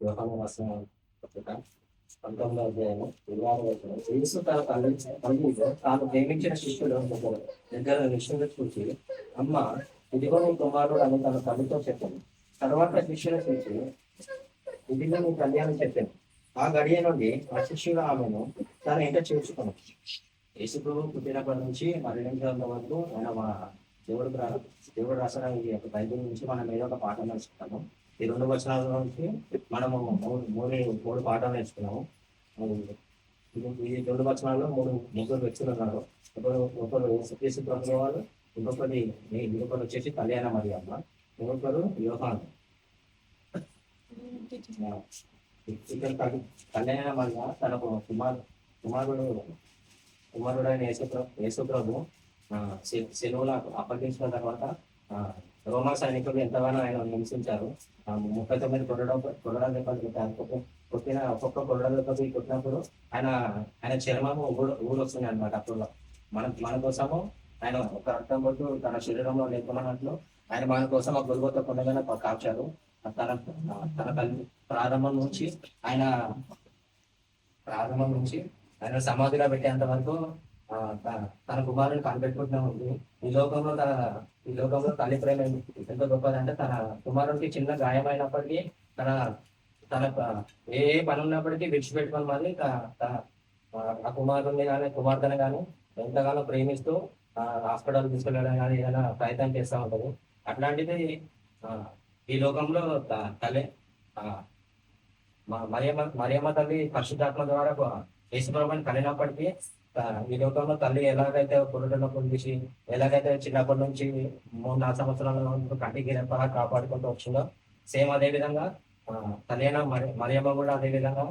యోహాను రాసిన పత్రిక పంతొమ్మిదో అధ్యాయము యేసు తన తల్లి తాను ప్రేమించిన శిష్యుడు దగ్గర విషయంలో చూసి అమ్మ ఇదిగో నీ కుమారుడు అని తన తల్లితో చెప్పాను. తర్వాత శిష్యుని చూసి ఇదిగో నీ తల్లి అని చెప్పాను. ఆ గడియ నుండి ఆ శిష్యుడు ఆమెను తన ఇంట చేర్చుకున్నాను యేసు ప్రభు పుట్టినప్పటి నుంచి మరణించేంత వరకు ఆయన మా దేవుడు దేవుడు రాసిన ఈ యొక్క బైబిల్ నుంచి మనం ఏదో ఒక పాఠం నేర్చుకుంటాము ఈ రెండు వచనాల నుంచి మనము మూడు మూడు మూడు పాఠాలు నేర్చుకున్నాము. ఈ రెండు వచనాల్లో మూడు ముగ్గురు వ్యక్తులు ఉన్నారు. ఒకరు ఒకరు యేసు ప్రభు వాళ్ళు ఇంకొకరి ఇంకొకరు వచ్చేసి కళ్యాణ మరి అమ్మ ఇంకొకరు యోహాన్. ఇక్కడ కల్- కళ్యాణ మల్ల తనకు కుమార్ కుమారుడు కుమారుడైన యేసుప్రభు యేసుప్రభు ఆ, శి- శిలువలో అప్పగించిన తర్వాత రోమా సైనికులు ఎంతగానో ఆయన హింసించారు. ముప్పై తొమ్మిది కొరడ కొరడ దెబ్బలు కొట్టారు. ఒక్కొక్క- కొట్టిన ఒక్కొక్క కొరడ దెబ్బకి కొట్టినప్పుడు ఆయన ఆయన చర్మము ఊరు ఊరు అనమాట అప్పుడు మన మన కోసము ఆయన ఒక రక్తం కొట్టు తన శరీరంలో లేకున్నట్లు ఆయన మన కోసం ఒక గురుగోత కొండగానే కాల్చారు. తన తన తల్లి ప్రారంభం నుంచి ఆయన ప్రారంభం నుంచి ఆయన సమాధిలో పెట్టేంత వరకు తన కుమారుని కనిపెట్టుకుంటూ ఉంది ఈ లోకంలో తన ఈ లోకంలో తల్లి ప్రేమ ఎంత గొప్పదంటే తన కుమారుడికి చిన్న గాయమైనప్పటికీ తన తన ఏ ఏ పని ఉన్నప్పటికీ విడిచిపెట్టుకొని మళ్ళీ ఆ కుమారుడిని కానీ కుమార్తెను కానీ ఎంతగానో ప్రేమిస్తూ హాస్పిటల్ తీసుకెళ్ళడం కానీ ఏదైనా ప్రయత్నం చేస్తూ ఉంటుంది. అట్లాంటిది ఈ లోకంలో త- తల్లి ఆ, మ- మరియమ్మ మరియమ్మ తల్లి పరిశుద్ధాత్మ ద్వారా యేసుప్రభుని కలిగినప్పటికీ ఈ లోకంలో తల్లి ఎలాగైతే పురుడులో పొందించి ఎలాగైతే చిన్నప్పటి నుంచి మూడు నాలుగు సంవత్సరాల వరకు కంటికి రెప్పలా కాపాడుకుంటూ వచ్చిందో సేమ్ అదే విధంగా తల్లి అయిన మరి మరియమ్మ కూడా అదే విధంగా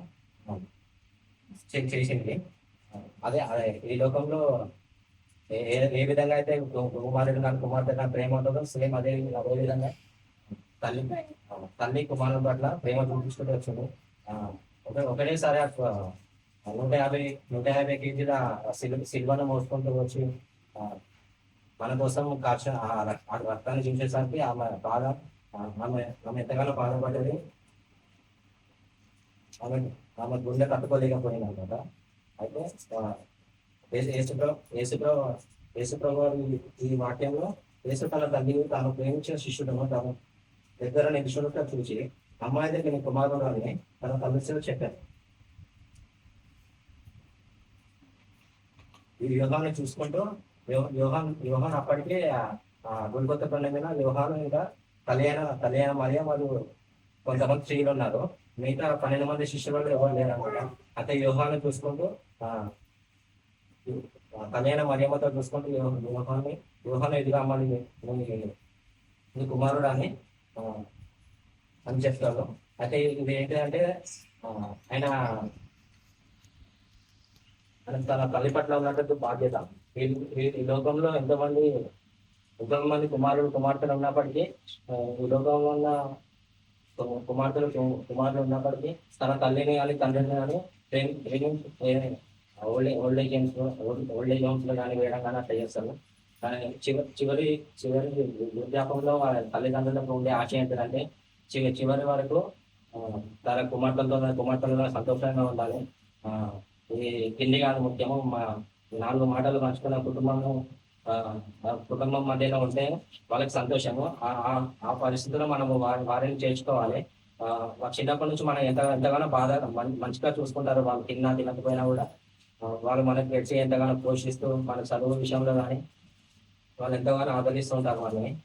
చేసింది. అదే అదే ఈ లోకంలో ఏ ఏ- విధంగా అయితే కుమారుడు కానీ కుమార్తె కానీ ప్రేమ ఉంటుందో సేమ్ అదే అదే విధంగా తల్లి తల్లి కుమారుడు పట్ల ప్రేమ చూపించుకుంటూ వచ్చింది. ఒకటేసారి నూట యాభై నూట యాభై కేజీల సిల్వ సిల్వను మోసుకుంటూ వచ్చి మన కోసం కాచ ఆ రక్- ఆ రక్తాన్ని చూసేసరికి ఆమె బాధ ఆమె ఆమె ఎంతగానో బాధపడ్డది. ఆమె ఆమె గుండె కట్టుకోలేకపోయింది అనమాట అయితే ఆ, యేసు- యేసుప్రభు యేసుప్రభు యేసుప్రభు ఈ- వాక్యంలో యేసు తన తల్లి తాను ప్రేమించిన శిష్యుడును తాను దగ్గర నిలుచున్నట్టు చూసి అమ్మాయి దగ్గర కుమారుడు అని తన తల్లితో చెప్పారు. ఈ వ్యూహాన్ని చూసుకుంటూ వ్యవ- వ్యూహాన్ వ్యూహాన్ అప్పటికే గురికొత్త కొండ మీద వ్యూహాలు ఇంకా కళ్యాణ కళ్యాణ మరియ వాళ్ళు కొంతమంది స్త్రీలు ఉన్నారు. మిగతా పన్నెండు మంది శిష్యులు ఎవరు లేరు అనమాట అయితే వ్యూహాన్ని చూసుకుంటూ ఆ, మర్యామతో కళ్యాణ మరియమ్మతో చూసుకుంటూ వ్యూహాన్ని వ్యూహాన్ని ఎదుగా నీ కుమారుడు అని అని చెప్తాడు అయితే ఇది ఏంటంటే ఆయన తన తల్లి పట్ల ఉన్నట్టు బాధ్యత. ఈ లోకంలో ఎంతమంది ఎంతో మంది కుమారుడు కుమార్తెలు ఉన్నప్పటికీ ఈ లోకం వల్ల కుమార్తెలు కుమారులు ఉన్నప్పటికీ తన తల్లిని కానీ తండ్రిని కానీ training old old age old age హోమ్స్లో కానీ వేయడం కానీ అట్లా చేస్తారు. కానీ చివరి చివరి చివరి వృద్ధాపంలో వాళ్ళ తల్లిదండ్రులకు ఉండే ఆశ ఏంటంటే చివరి చివరి వరకు తన కుమార్తెలతో కుమార్తెలతో సంతోషంగా ఉండాలి. ఇది తిండి కాదు ముఖ్యము మా నాలుగు మాటలు పంచుకున్న కుటుంబము కుటుంబం మధ్యలో ఉంటే వాళ్ళకి సంతోషము. ఆ ఆ- పరిస్థితిలో మనము వారి వారిని చేర్చుకోవాలి. చిన్నప్పటి నుంచి మనం ఎంత ఎంతగానో బాధ మంచిగా చూసుకుంటారు. వాళ్ళు తిన్నా తినకపోయినా కూడా వాళ్ళు మనకి గడిచి ఎంతగానో పోషిస్తూ మన చదువు విషయంలో కానీ వాళ్ళు ఎంతగానో ఆదరిస్తూ ఉంటారు వాళ్ళని.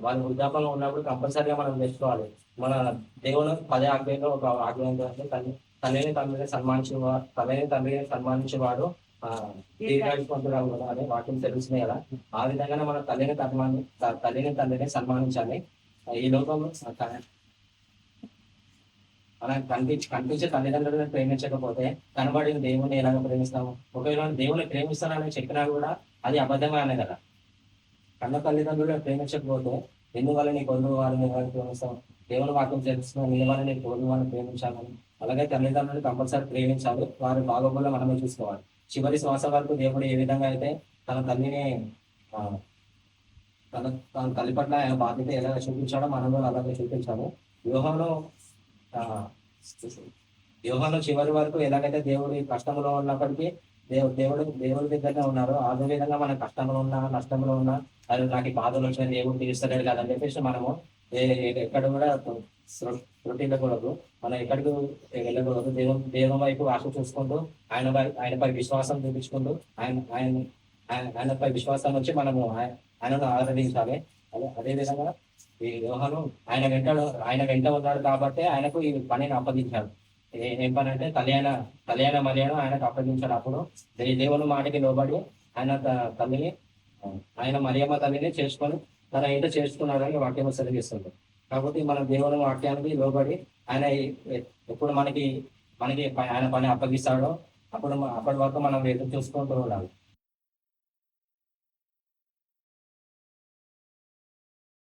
వాళ్ళు వృద్ధాపంలో ఉన్నప్పుడు కంపల్సరీగా మనం తెచ్చుకోవాలి మన దేవుడు పదే ఆజ్ఞలో ఒక ఆజ్ఞ కానీ తనని తల్లిని తండ్రిని సన్మానించేవాడు తల్లిని తండ్రిని సన్మానించేవాడు ఆ, దీర్ఘాయుష్మంతురాలు కదా అని వాటిని తెలుస్తున్నాయి కదా. ఆ విధంగానే మన తల్లిని తన్మాని తల్లిని తండ్రిని సన్మానించాలి. ఈ లోకంలో మనం కనిపించి కనిపించే తల్లిదండ్రులను ప్రేమించకపోతే కనబడిన దేవుని ఎలాగ ప్రేమిస్తాము? ఒకవేళ దేవుని ప్రేమిస్తానని చెప్పినా కూడా అది అబద్ధంగానే కదా. కన్న తల్లిదండ్రులను ప్రేమించకపోతే ఎందువల్ల నీ కొడుకు వారిని ప్రేమిస్తాం దేవుని వాక్యం తెలుస్తున్నాం నీ వల్ల నీ కొడుకు వాళ్ళని ప్రేమించాలని. అలాగే తల్లిదండ్రులు కంపల్సరీ ప్రేమించాలి. వారి బాగోగుల్లో మనమే చూసుకోవాలి. చివరి శ్వాస వరకు దేవుడు ఏ విధంగా అయితే తన తల్లిని తన తన తల్లి పట్ల ఆయన బాధ్యత ఎలా చూపించాడో మనం అలాగే చూపించాము. వ్యూహంలో వ్యూహంలో చివరి వరకు ఎలాగైతే దేవుడి కష్టంలో ఉన్నప్పటికీ దేవు దేవుడు దేవుడి దగ్గరనే ఉన్నారు అదే విధంగా మన కష్టంలో ఉన్నా నష్టంలో ఉన్నా అది నాకు బాధలు వచ్చిన దేవుడు తీరుస్తలేడు కదా అని చెప్పేసి మనము ఎక్కడ కూడా రొటీన్లకూడదు మనం ఎక్కడికి వెళ్ళకూడదు. దేవుని దేవుని వైపు ఆశ చూసుకుంటూ ఆయన ఆయనపై విశ్వాసం చూపించుకుంటూ ఆయన ఆయన ఆయనపై విశ్వాసం వచ్చి మనము ఆయనను ఆరాధించాలి. అదే విధంగా ఈ యోహాను ఆయన వెంట ఆయన వెంట ఉన్నాడు కాబట్టి ఆయనకు ఈ పనిని అప్పగించాడు. ఏం పని అంటే కళ్యాణ కళ్యాణ మర్యాద ఆయనకు అప్పగించాడు అప్పుడు దేవుని మాటకి లోబడి ఆయన తల్లిని ఆయన మరియమ్మ తల్లిని చేసుకొని తన ఇంట చేసుకున్నాడని వాక్యం సెలవిస్తుంది. కాబట్టి మనం దేవుని వాక్యానికి లోబడి ఆయన ఎప్పుడు మనకి మనకి ఆయన పని అప్పగిస్తాడో అప్పుడు అప్పటి వరకు మనం ఎదురు చూసుకుంటూ ఉండాలి.